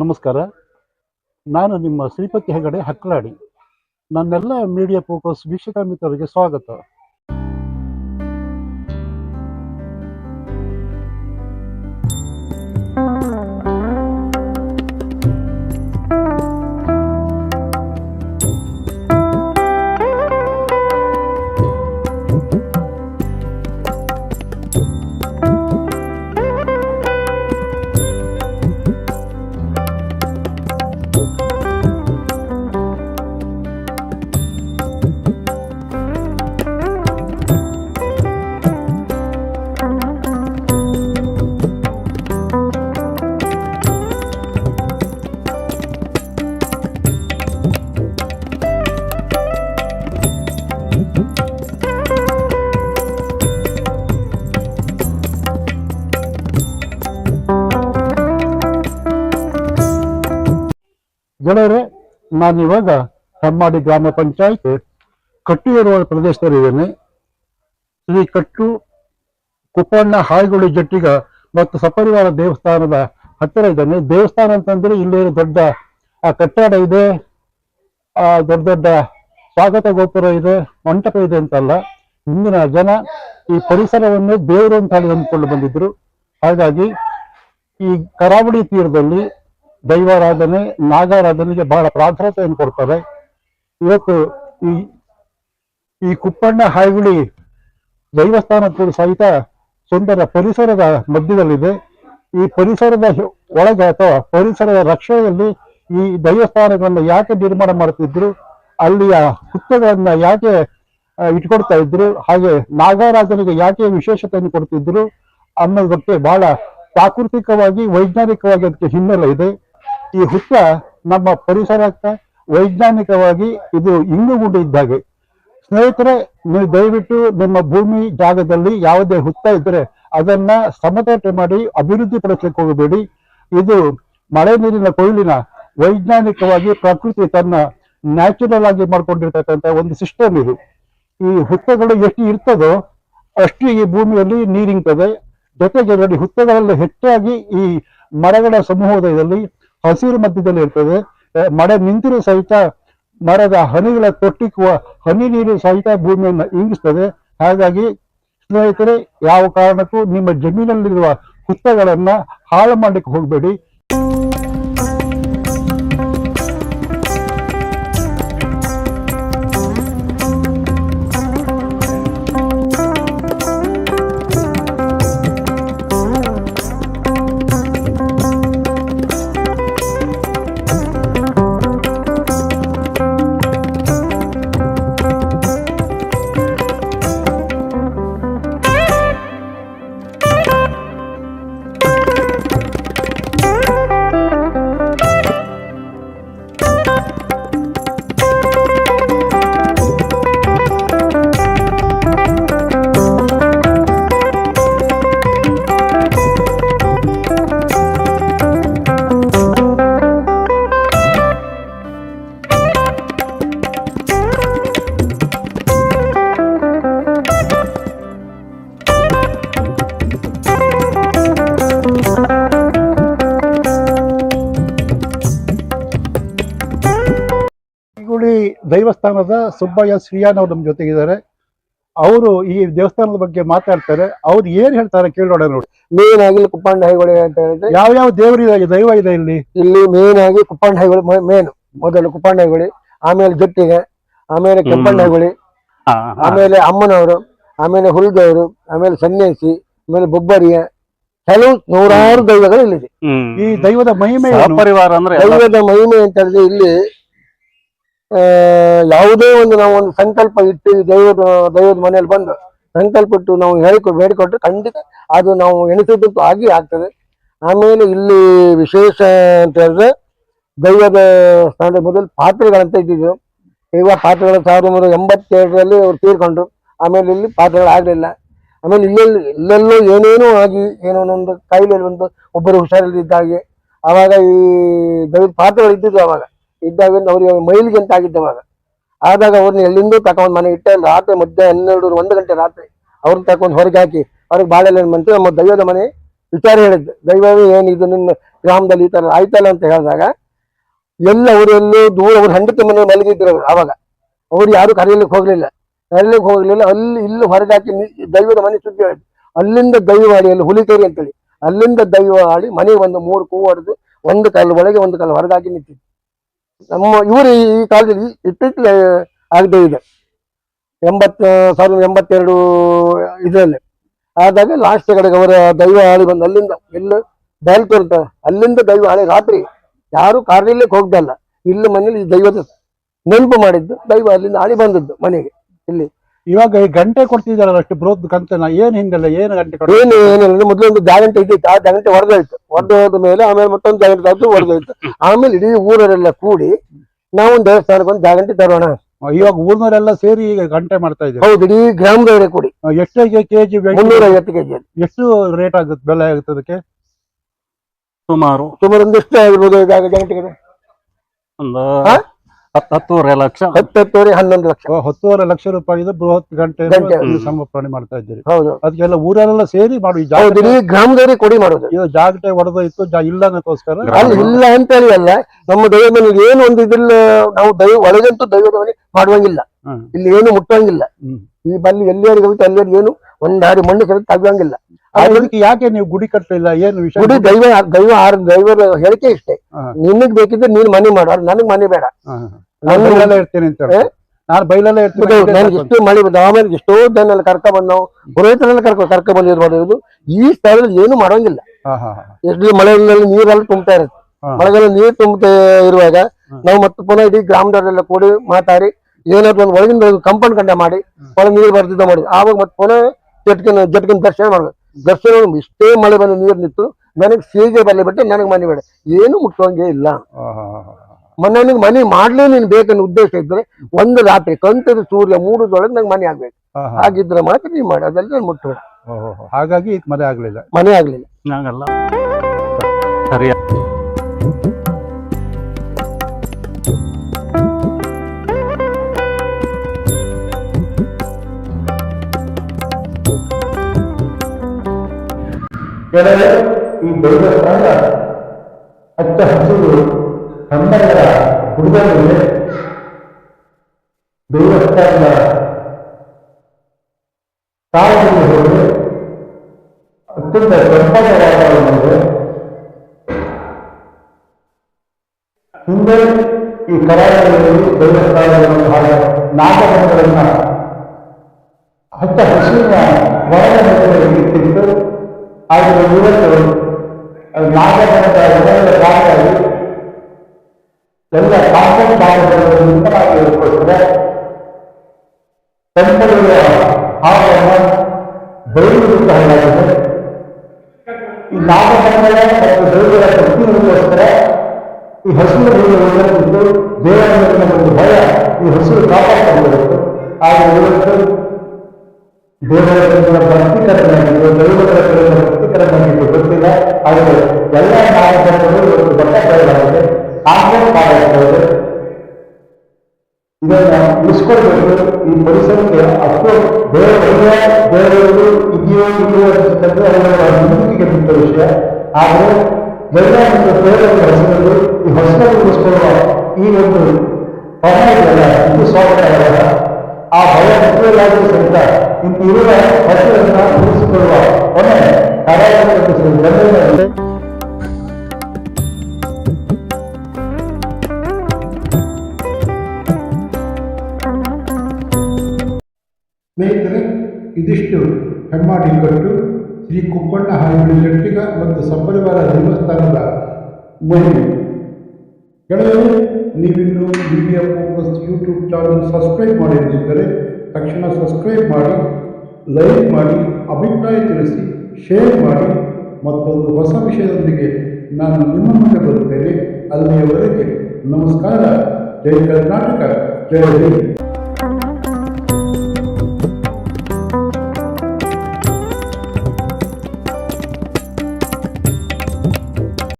ನಮಸ್ಕಾರ. ನಾನು ನಿಮ್ಮ ಶ್ರೀಪತಿ ಹೆಗಡೆ ಹಕ್ಲಾಡಿ. ನನ್ನೆಲ್ಲ ಮೀಡಿಯಾ ಫೋಕಸ್ ವೀಕ್ಷಕ ಮಿತ್ರರಿಗೆ ಸ್ವಾಗತ. ಗೆಳೆಯರೆ, ನಾನು ಇವಾಗ ಹೆಮ್ಮಾಡಿ ಗ್ರಾಮ ಪಂಚಾಯತ್ ಕಟ್ಟಿರುವ ಪ್ರದೇಶದಲ್ಲಿದ್ದೇನೆ ಶ್ರೀ ಕಟ್ಟು ಕುಪ್ಪಣ್ಣ ಹಾಯ್ಗುಳಿ ಜಟ್ಟಿಗ ಮತ್ತು ಸಪರಿವಾರ ದೇವಸ್ಥಾನದ ಹತ್ತಿರ ಇದ್ದೇನೆ. ದೇವಸ್ಥಾನ ಅಂತಂದ್ರೆ ಇಲ್ಲಿ ದೊಡ್ಡ, ಆ ಕಟ್ಟಡ ಇದೆ. ಆ ದೊಡ್ಡ ದೊಡ್ಡ ಸ್ವಾಗತ ಗೋಪುರ ಇದೆ, ಮಂಟಪ ಇದೆ ಅಂತಲ್ಲ. ಇಂದಿನ ಜನ ಈ ಪರಿಸರವನ್ನು ದೇವರು ಅಂತ ಹೇಳಿ ಅಂದ್ಕೊಂಡು ಬಂದಿದ್ರು. ಹಾಗಾಗಿ ಈ ಕರಾವಳಿ ತೀರದಲ್ಲಿ ದೈವಾರಾಧನೆ, ನಾಗಾರಾಧನೆಗೆ ಬಹಳ ಪ್ರಾಧಾನ್ಯತೆಯನ್ನು ಕೊಡ್ತಾರೆ. ಇವತ್ತು ಈ ಈ ಕುಪ್ಪಣ್ಣ ಹಾಯ್ಗುಳಿ ದೈವಸ್ಥಾನ ಕೂಡ ಸಹಿತ ಸುಂದರ ಪರಿಸರದ ಮಧ್ಯದಲ್ಲಿದೆ. ಈ ಪರಿಸರದ ಒಳಗೆ ಅಥವಾ ಪರಿಸರದ ರಕ್ಷಣೆಯಲ್ಲಿ ಈ ದೈವಸ್ಥಾನಗಳನ್ನು ಯಾಕೆ ನಿರ್ಮಾಣ ಮಾಡ್ತಿದ್ರು, ಅಲ್ಲಿಯ ಹುತ್ತಗಳನ್ನ ಯಾಕೆ ಇಟ್ಕೊಡ್ತಾ ಇದ್ರು, ಹಾಗೆ ನಾಗಾರಾಧನೆಗೆ ಯಾಕೆ ವಿಶೇಷತೆಯನ್ನು ಕೊಡ್ತಿದ್ರು ಅನ್ನೋದಕ್ಕೆ ಬಹಳ ಪ್ರಾಕೃತಿಕವಾಗಿ, ವೈಜ್ಞಾನಿಕವಾಗಿ ಅದಕ್ಕೆ ಹಿನ್ನೆಲೆ ಇದೆ. ಈ ಹುತ್ತ ನಮ್ಮ ಪರಿಸರಕ್ಕೆ ವೈಜ್ಞಾನಿಕವಾಗಿ ಇದು ಇಂಗುಗುಂಡು ಇದ್ದಾಗೆ ಸ್ನೇಹಿತರೆ, ನೀವು ದಯವಿಟ್ಟು ನಿಮ್ಮ ಭೂಮಿ ಜಾಗದಲ್ಲಿ ಯಾವುದೇ ಹುತ್ತ ಇದ್ರೆ ಅದನ್ನ ಸಮತಟ್ಟೆ ಮಾಡಿ ಅಭಿವೃದ್ಧಿ ಪಡಿಸಲಿಕ್ಕೆ ಹೋಗಬೇಡಿ. ಇದು ಮಳೆ ನೀರಿನ ಕೊಯ್ಲಿನ ವೈಜ್ಞಾನಿಕವಾಗಿ ಪ್ರಕೃತಿ ತನ್ನ ನ್ಯಾಚುರಲ್ ಆಗಿ ಮಾಡ್ಕೊಂಡಿರ್ತಕ್ಕಂಥ ಒಂದು ಸಿಸ್ಟಮ್ ಇದು. ಈ ಹುತ್ತಗಳು ಎಷ್ಟು ಇರ್ತದೋ ಅಷ್ಟು ಈ ಭೂಮಿಯಲ್ಲಿ ನೀರಿಂಗ್ತದೆ. ಜೊತೆಗೆ ಹುತ್ತಗಳಲ್ಲಿ ಹೆಚ್ಚಾಗಿ ಈ ಮರಗಳ ಸಮೂಹದಲ್ಲಿ ಹಸಿರು ಮಧ್ಯದಲ್ಲಿ ಇರ್ತದೆ. ಮಳೆ ನಿಂತಿರೋ ಸಹಿತ ಮರದ ಹನಿಗಳ ತೊಟ್ಟಿಕ್ಕುವ ಹನಿ ನೀರು ಸಹಿತ ಭೂಮಿಯನ್ನು ಇಂಗಿಸ್ತದೆ ಹಾಗಾಗಿ ಸ್ನೇಹಿತರೆ, ಯಾವ ಕಾರಣಕ್ಕೂ ನಿಮ್ಮ ಜಮೀನಲ್ಲಿರುವ ಹುತ್ತಗಳನ್ನ ಹಾಳು ಮಾಡಲಿಕ್ಕೆ ಹೋಗಬೇಡಿ. ದೈವಸ್ಥಾನದ ಸುಬ್ಬಯ್ಯ ಶ್ರೀಯಾನ್ ಅವರು ನಮ್ಮ ಜೊತೆಗಿದ್ದಾರೆ. ಅವರು ಈ ದೇವಸ್ಥಾನದ ಬಗ್ಗೆ ಮಾತಾಡ್ತಾರೆ. ಅವ್ರು ಏನ್ ಹೇಳ್ತಾರೆ ಕೇಳೋಣ ನೋಡಿ. ಮೇನ್ ಆಗಿ ಕುಪ್ಪಾಂಡ ಹೈಗೋಳಿ ಅಂತ ಹೇಳಿದ್ರೆ ಯಾವ ಯಾವ ದೇವರಿದೆ ದೈವ ಇದೆ ಇಲ್ಲಿ? ಇಲ್ಲಿ ಮೇನ್ ಆಗಿ ಕುಪ್ಪಾಂಡ ಹೈಗೊಳಿ ಮೇನ್ ಮೊದಲು ಕುಪ್ಪಾಂಡ ಹೈಗೊಳಿ ಆಮೇಲೆ ಜೊತೆಗೆ ಆಮೇಲೆ ಕೆಂಪಣ್ಣ ಹೈಗೊಳಿ ಆಮೇಲೆ ಅಮ್ಮನವರು ಆಮೇಲೆ ಹುಲ್ದವರು ಆಮೇಲೆ ಸನ್ಯಾಸಿ ಆಮೇಲೆ ಬೊಬ್ಬರಿಯ ಕೆಲವು ನೂರಾರು ದೈವಗಳು ಇಲ್ಲಿದೆ. ಈ ದೈವದ ಮಹಿಮೆ? ಪರಿವಾರ ಅಂದ್ರೆ ದೈವದ ಮಹಿಮೆ ಅಂತ ಹೇಳಿದ್ರೆ ಇಲ್ಲಿ ಯಾವುದೇ ಒಂದು ನಾವು ಒಂದು ಸಂಕಲ್ಪ ಇಟ್ಟು ದೈವದ ದೈವದ ಮನೆಯಲ್ಲಿ ಬಂದು ಸಂಕಲ್ಪ ಇಟ್ಟು ನಾವು ಹೇಳಿಕೊ ಬೇಡಿಕೊಟ್ರೆ ಖಂಡಿತ ಅದು ನಾವು ಎಣಿಸಿದ್ದು ಆಗಿ ಆಗ್ತದೆ. ಆಮೇಲೆ ಇಲ್ಲಿ ವಿಶೇಷ ಅಂತ ಹೇಳಿದ್ರೆ ದೈವದ ಸ್ಥಾನದ ಮೊದಲು ಪಾತ್ರೆಗಳಂತ ಇದ್ದಿದ್ದು. ಈಗ ಪಾತ್ರೆಗಳು ಸಾವಿರದ ಒಂಬೈನೂರ ಎಂಬತ್ತೆರಡರಲ್ಲಿ ಅವ್ರು ತೀರ್ಕೊಂಡ್ರು. ಆಮೇಲೆ ಇಲ್ಲಿ ಪಾತ್ರೆಗಳು ಆಗಲಿಲ್ಲ. ಆಮೇಲೆ ಇಲ್ಲೆಲ್ಲಿ, ಇಲ್ಲೆಲ್ಲೂ ಏನೇನೋ ಆಗಿ, ಏನೋ ಒಂದು ಕಾಯಿಲೆಯಲ್ಲಿ ಒಂದು ಒಬ್ಬರು ಹುಷಾರಿಲ್ಲದಿದ್ದಾಗೆ ಆವಾಗ ಈ ದೈವದ ಪಾತ್ರೆಗಳು ಇದ್ದಿದ್ದು ಅವಾಗ ಇದ್ದಾಗ ಅವ್ರಿಗೆ ಮೈಲಿಗೆ ಅಂತ ಆಗಿದ್ದವಾಗ ಆದಾಗ ಅವ್ರನ್ನ ಎಲ್ಲಿಂದ ತಕೊಂಡ್ ಮನೆ ಇಟ್ಟೆ, ರಾತ್ರಿ ಮಧ್ಯ ಹನ್ನೆರಡು ಒಂದು ಗಂಟೆ ರಾತ್ರಿ ಅವ್ರನ್ನ ತಕೊಂಡ್ ಹೊರಗೆ ಹಾಕಿ, ಅವ್ರಿಗೆ ಬಾಳೆಲ್ಲ ಮಂತು ನಮ್ಮ ದೈವದ ಮನೆ ವಿಚಾರ ಹೇಳಿದ್ದು. ದೈವವೇ ಏನಿದು ನಿನ್ನ ಗ್ರಾಮದಲ್ಲಿ ಈ ತರ ಆಯ್ತಲ್ಲ ಅಂತ ಹೇಳಿದಾಗ, ಎಲ್ಲ ಅವರೆಲ್ಲೂ ದೂರ ಅವ್ರು ಹೆಂಡತಿ ಮನೆ ಮಲಗಿದ್ರು ಅವ್ರು ಆವಾಗ. ಅವ್ರು ಯಾರು ಕರೆಯಲಿಕ್ಕೆ ಹೋಗ್ಲಿಲ್ಲ. ಕರೆಯಲಿಕ್ಕೆ ಹೋಗ್ಲಿಲ್ಲ. ಅಲ್ಲಿ ಇಲ್ಲಿ ಹೊರಗೆ ಹಾಕಿ ದೈವದ ಮನೆ ಸುದ್ದಿ ಹೇಳಿದ್ದು. ಅಲ್ಲಿಂದ ದೈವ ಆಡಿ ಅಲ್ಲಿ ಹುಲಿಕೇರಿ ಅಂತೇಳಿ. ಅಲ್ಲಿಂದ ದೈವವಾಡಿ ಮನೆ ಒಂದು ಮೂರು ಕೂ ಹೊಡೆದು ಒಂದು ಕಾಲು ಒಳಗೆ ಒಂದು ಕಲ್ಲು ಹೊರಗಾಕಿ ನಿಂತಿದ್ದು ನಮ್ಮ ಇವರು ಈ ಕಾಲದಲ್ಲಿ ಇಟ್ಟಿಟ್ಲೆ ಆಗದೆ ಇದೆ. ಎಂಬತ್ತು ಸಾವಿರದ ಎಂಬತ್ತೆರಡು ಇದರಲ್ಲಿ. ಆದಾಗ ಲಾಸ್ಟ್ ಕಡೆಗೆ ಅವರ ದೈವ ಹಾಳಿ ಬಂದು ಅಲ್ಲಿಂದ ಎಲ್ಲ ಬಯಲು ತೋರ್ತ ಅಲ್ಲಿಂದ ದೈವ ಆಳಿ ರಾತ್ರಿ ಯಾರು ಕಾರ್ಯಕ್ಕೆ ಹೋಗ್ದಲ್ಲ. ಇಲ್ಲಿ ಮನೇಲಿ ದೈವದ ನೆನಪು ಮಾಡಿದ್ದು ದೈವ ಅಲ್ಲಿಂದ ಹಾಳಿ ಬಂದದ್ದು ಮನೆಗೆ, ಇಲ್ಲಿ. ಇವಾಗ ಈ ಗಂಟೆ ಕೊಡ್ತಿದಾರಲ್ಲ ಅಷ್ಟು ಬೃಹತ್ ಕಂತನ ಏನ್ ಹಿಂದೆಲ್ಲ ಏನ್ ಗಂಟೆ ಕೊಡ್ತಾರೆ? ಏನು ಏನಿಲ್ಲ ಮೊದಲೊಂದು ಜಾಗಂಟೆ ಇದ್ದಿತ್ತು ಆ ಜಾಗಂಟೆ ಹೊಡೆದೋಯ್ತು ಹೊಡೆದೋದ ಮೇಲೆ ಆಮೇಲೆ ಮತ್ತೊಂದು ಜಾಗಂಟೆ ತಂದು ಹೊಡೆದೋಯ್ತು ಆಮೇಲೆ ಇಡೀ ಊರರೆಲ್ಲ ಕೂಡಿ ನಾವು ಒಂದು ದೇವಸ್ಥಾನಕ್ಕೆ ಒಂದು ಜಾಗಂಟೆ ತರೋಣ. ಇವಾಗ ಊರ್ನವರೆಲ್ಲ ಸೇರಿ ಈಗ ಗಂಟೆ ಮಾಡ್ತಾ ಇದ್ದಾರೆ. ಹೌದು ಇಡೀ ಗ್ರಾಮದವರೇ ಕೂಡಿ. ಎಷ್ಟು ಕೆಜಿ ಮುನ್ನೂರ ಐವತ್ತು ಕೆಜಿ ಎಷ್ಟು ರೇಟ್ ಆಗುತ್ತೆ ಬೆಲೆ ಆಗುತ್ತೆ ಅದಕ್ಕೆ? ಸುಮಾರು. ಸುಮಾರು ಒಂದು ಎಷ್ಟು ಆಗಿರ್ಬೋದು ಜಾಗಂಟೆಗೆ. ಒಂದು ಹತ್ತೂವರೆ ಲಕ್ಷ. ಹತ್ತೂವರೆ ಹನ್ನೊಂದು ಲಕ್ಷ. ಹತ್ತೂವರೆ ಲಕ್ಷ ರೂಪಾಯಿ ಬೃಹತ್ ಗಂಟೆ ಗಂಟೆ. ಸಮರ್ಪಣೆ ಮಾಡ್ತಾ ಇದ್ದೀರಿ. ಹೌದು. ಅದಕ್ಕೆಲ್ಲ ಊರಲ್ಲೆಲ್ಲ ಸೇರಿ ಮಾಡಿ ಈ ಹೌದು ಜಾಗಟೆ ಇಡೀ ಗ್ರಾಮದವರೇ ಕೊಡಿ ಮಾಡೋದು. ಇದು ಜಾಗಟೆ ಹೊಡೆದೋಯ್ತು ಇತ್ತು ಇಲ್ಲ ಅನ್ನೋಕ್ಕೋಸ್ಕರ. ಅಲ್ಲಿ ಇಲ್ಲ ಅಂತ ಹೇಳಿ ಅಲ್ಲ ನಮ್ಮ ದೈವ ಮನೆಗೆ ಏನು ಒಂದು ಇದ್ರಲ್ಲಿ ನಾವು ದೈವ ಒಳಗಂತೂ ದೈವದ ಮನೆ ಮಾಡುವಂಗಿಲ್ಲ. ಹ್ಮ್. ಇಲ್ಲಿ ಏನು ಮುಟ್ಟುವಂಗಿಲ್ಲ. ಹ್ಮ್. ಈ ಬಲ್ಲಿ ಎಲ್ಲಿಯವರೆಗೆ ಹೋಗುತ್ತೆ ಅಲ್ಲಿವರೆಗೆ ಏನು ಒಂದಾರಿ ಮಣ್ಣು ಸಹಿತ ತಗುವಂಗಿಲ್ಲ ಇದಕ್ಕೆ ಯಾಕೆ ನೀವು ಗುಡಿ ಕಟ್ಟಲಿಲ್ಲ ಏನು ವಿಷಯ? ಗುಡಿ ದೈವ ದೈವ ಆರ್ ದೈವರ ಹೇಳಿಕೆ ಇಷ್ಟೇ. ನಿನ್ನಗ್ ನಿನಗ್ ಬೇಕಿದ್ರೆ ನೀನ್ ಮನೆ ಮಾಡು. ಆದ್ರೆ ನನಗ್ ಮನೆ ಬೇಡ. ನಾನು ಬೈಲಲ್ಲೇ ಇರ್ತೀನಿ ಅಂತ ನಾನು ಬೈಲಲ್ಲೇ ಇರ್ತೀನಿ ನನಗೆ ಮಳೆ ಬಂದ ಆಮೇಲೆ ಎಷ್ಟೋ ಜನ ಕರ್ಕ ಬಂದ್ ನಾವು ಪುರೋಹಿತರೆಲ್ಲ ಕರ್ಕೊ ಕರ್ಕ ಬಂದಿದ್ದು ಮಾಡೋದು ಈ ಸ್ಥಳದಲ್ಲಿ ಏನು ಮಾಡೋಂಗಿಲ್ಲ. ಎಷ್ಟು ಮಳೆಯಲ್ಲಿ ನೀರೆಲ್ಲ ತುಂಬ್ತಾ ಇರುತ್ತೆ. ಮಳೆಗಾಲ ನೀರು ತುಂಬ್ತಾ ಇರುವಾಗ ನಾವು ಮತ್ತೆ ಪುನಃ ಇಡೀ ಗ್ರಾಮದವರೆಲ್ಲ ಕೂಡಿ ಮಾತಾಡಿ ಏನಾದ್ರು ಒಂದು ಒಳಗಿಂದ ಕಂಪೌಂಡ್ ಕಂಡ ಮಾಡಿ ಒಳಗೆ ನೀರು ಬರ್ತಿದ್ದ ಮಾಡಿ ಆವಾಗ ಮತ್ತೆ ಪುನಃ ಜಟ್ಕಿನ ಜಟ್ಕಿನ ದರ್ಶನ ಮಾಡ್ಬೇಕು. ದರ್ಶನ ಇಷ್ಟೇ ಮಳೆ ಬಂದ ನೀರು ನಿಂತು ನನಗೆ ಸೀಗೆ ಬರಲಿ ಬಿಟ್ಟು ನನಗೆ ಮನೆ ಬೇಡ. ಏನು ಮುಟ್ಟುವಂಗೆ ಇಲ್ಲ. ನನಗೆ ಮನೆ ಮಾಡ್ಲೇ ನೀನು ಬೇಕನ್ನ ಉದ್ದೇಶ ಇದ್ರೆ ಒಂದು ರಾತ್ರಿ ಕಂತದ ಸೂರ್ಯ ಮೂಡುದೊಳಗೆ ನಂಗೆ ಮನೆ ಆಗ್ಬೇಕು. ಹಾಗಿದ್ರೆ ಮಾತ್ರ ನೀವು ಮಾಡಿ ಅದೆಲ್ಲ ಓ. ಹಾಗಾಗಿ ಮನೆ ಆಗ್ಲಿಲ್ಲ. ಮನೆ ಆಗ್ಲಿಲ್ಲ. ಆಗಲ್ಲ ಕೆಳಗೆ ಈ ದೇವಸ್ಥಾನ ಹಚ್ಚ ಹಸಿರು ಕನ್ನಡದ ಹುಡುಗರಿಗೆ ದೇವಸ್ಥಾನದ ಕಾಲದಲ್ಲಿ ಹೋಗಿ ಅತ್ಯಂತ ತಂಪಾದ ವಾತಾವರಣವಿದೆ ಹಿಂದೆ ಈ ಕರಾವಳಿಯಲ್ಲಿ ದೇವಸ್ಥಾನಗಳನ್ನು ಹಾಗೆ ನಾಟಕಗಳನ್ನು ಹಚ್ಚ ಹಸಿರಿನ ವರ್ಣದಲ್ಲಿ ಇಟ್ಟಿತ್ತು. ಇವತ್ತು ನಾಗಮರದ ವಿನಯದ ಭಾಗವಾಗಿ ಎಲ್ಲ ಕಾಂಪೌಂಡ್ ಭಾಗಗಳಲ್ಲಿ ಉತ್ತಮವಾಗಿರೋದಕ್ಕೋಸ್ಕರ ಟೆಂಪಲ್ಗಳ ಹಾವನ್ನು ಬಯಲು ಹಾಳಾಗಿದೆ ಈ ನಾಗಮಂಡಲ ಮತ್ತು ದೇವರ ಭಕ್ತಿಗೋಸ್ಕರ ಈ ಹಸಿರು ನೀರು ದೇವರ ಮೇಲಿನ ಒಂದು ಭಯ ಈ ಹಸಿರು ಕಾಪಾಡಿಕೊಂಡಿರುತ್ತು ಆದರೆ ಇವತ್ತು ದೇವರ ಕಡೆಯಿಂದ ಭಕ್ತಿಕರನಾಗಿದ್ದು ದೈವಗಳ ಕಡೆಯಿಂದ ಬಂದಿದ್ದು ಗೊತ್ತಿಲ್ಲ. ಆದರೆ ಎಲ್ಲ ಮಾನದಂಡಗಳು ಇವತ್ತು ಬಟ್ಟ ಬಯಲಾಗಿದೆ ಕಾಂಗ್ರೆಸ್ ಮಾಡಬಹುದು ಇದನ್ನ ಉಳಿಸ್ಕೊಳ್ಬೇಕು. ಈ ಪರಿಸರಕ್ಕೆ ಅಷ್ಟು ಬೇರೆ ಬೇರೆಯವರು ಇದೆಯೋ ಇದೆಯೋ ಅನ್ನಿಸ್ತಕ್ಕಂಥ ಅವರ ನಂಬಿಕೆಗೆ ಬಿಟ್ಟ ವಿಷಯ. ಆದರೆ ಎಲ್ಲ ಒಂದು ಬೇರೆಯವರ ಹೆಸರಲ್ಲಿ ಈ ಹೊಸದಾಗಿ ಉಳಿಸ್ಕೊಳ್ಳುವ ಈ ಒಂದು ಇದೆಯಲ್ಲ ಇದು ಸ್ವಾಗತ ಆ ಭಯ ಮುಖ್ಯವಾಗಿ ಸಹಿತ ಇಂದು ಇರುವ ಹಸಿರನ್ನ ಉಳಿಸಿಕೊಳ್ಳುವ ಕಾರ್ಯಕ್ರಮ ಸ್ನೇಹಿತರೆ, ಇದಿಷ್ಟು ಹೆಮ್ಮಾಡಿ ಕಟ್ಟು ಶ್ರೀ ಕುಪ್ಪಣ್ಣ ಹಾಯಿಬಳಿ ಜಟ್ಟಿಗ ಮತ್ತು ಸಪರಿವಾರ ದೇವಸ್ಥಾನದ ಮಹಿಳೆ. ಗೆಳೆಯರು, ನೀವಿನ್ನು media focus YouTube channel subscribe ಮಾಡಿದ್ದಿದ್ದರೆ ತಕ್ಷಣ ಸಬ್ಸ್ಕ್ರೈಬ್ ಮಾಡಿ, ಲೈಕ್ ಮಾಡಿ, ಅಭಿಪ್ರಾಯ ತಿಳಿಸಿ. ಶೇರ್ ಮಾಡಿ ಮತ್ತೊಂದು ಹೊಸ ವಿಷಯದೊಂದಿಗೆ ನಾನು ನಿಮ್ಮ ಮುಂದೆ ಬರುತ್ತೇನೆ. ಅಲ್ಲಿಯವರೆಗೆ ನಮಸ್ಕಾರ. ಜೈ ಕರ್ನಾಟಕ. ಜೈ ಹಿಂದ್.